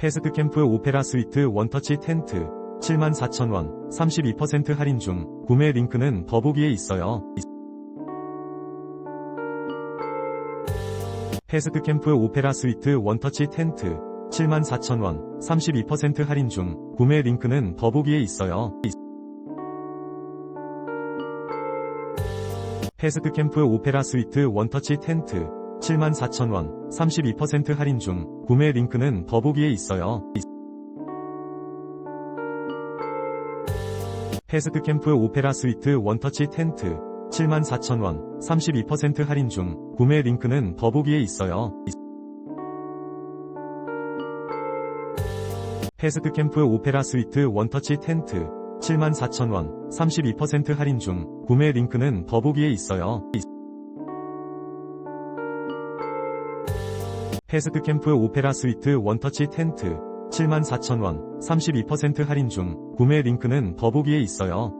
패스트 캠프 오페라 스위트 원터치 텐트 74,000원 32% 할인 중 구매 링크는 더보기에 있어요. 패스트 캠프 오페라 스위트 원터치 텐트 74,000원 32% 할인 중 구매 링크는 더보기에 있어요. 패스트 캠프 오페라 스위트 원터치 텐트 74,000원 32% 할인 중 구매 링크는 더보기에 있어요. 패스트 캠프 오페라 스위트 원터치 텐트 74,000원 32% 할인 중 구매 링크는 더보기에 있어요. 패스트 캠프 오페라 스위트 원터치 텐트 74,000원 32% 할인 중 구매 링크는 더보기에 있어요. 패스트 캠프 오페라 스위트 원터치 텐트 74,000원 32% 할인 중 구매 링크는 더보기에 있어요.